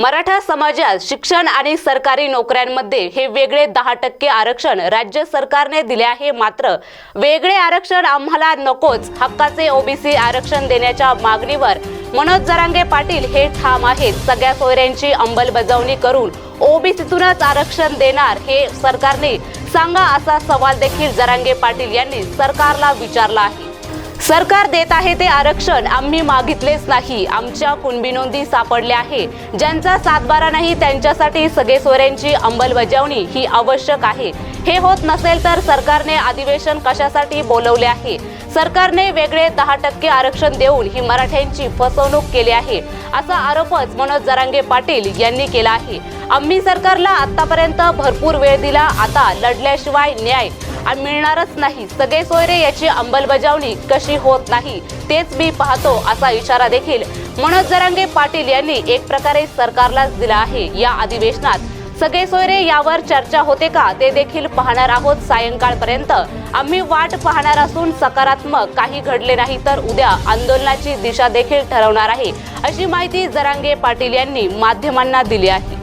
मराठा समाजात शिक्षण आणि सरकारी नोकऱ्यांमध्ये हे वेगळे दहा टक्के आरक्षण राज्य सरकारने दिले आहे. मात्र वेगळे आरक्षण आम्हाला नकोच. हक्काचे ओबीसी आरक्षण देण्याच्या मागणीवर मनोज जरांगे पाटील हे ठाम आहेत. सगळ्या सोयऱ्यांची अंमलबजावणी करून ओबीसीतूनच आरक्षण देणार हे सरकारने सांगा असा सवाल देखील जरांगे पाटील यांनी सरकारला विचारला आहे. सरकार देत आहे ते आरक्षण. आम्ही मागितलेच नाही. आमच्या कुणबी नोंदी सापडल्या आहे. ज्यांचा सातबारा नाही त्यांच्यासाठी सगळे सोयऱ्यांची अंमलबजावणी ही आवश्यक आहे. हे होत नसेल तर सरकारने अधिवेशन कशासाठी बोलवले आहे? सरकारने वेगळे दहा टक्के आरक्षण देऊन ही मराठ्यांची फसवणूक केली आहे असा आरोपच मनोज जरांगे पाटील यांनी केला आहे. आम्ही सरकारला आतापर्यंत भरपूर वेळ दिला. आता लढल्याशिवाय न्याय मिळणारच नाही. सगळे सोयरे याची अंमलबजावणी कशी होत नाही तेच मी पाहतो असा इशारा देखील मनोज जरांगे पाटील यांनी एक प्रकारे सरकारलाच दिला आहे. या अधिवेशनात सगळे सोयरे यावर चर्चा होते का ते देखील पाहणार आहोत सायंकाळपर्यंत. आम्ही वाट पाहणार असून सकारात्मक काही घडले नाही तर उद्या आंदोलनाची दिशा देखील ठरवणार आहे अशी माहिती जरांगे पाटील यांनी माध्यमांना दिली आहे.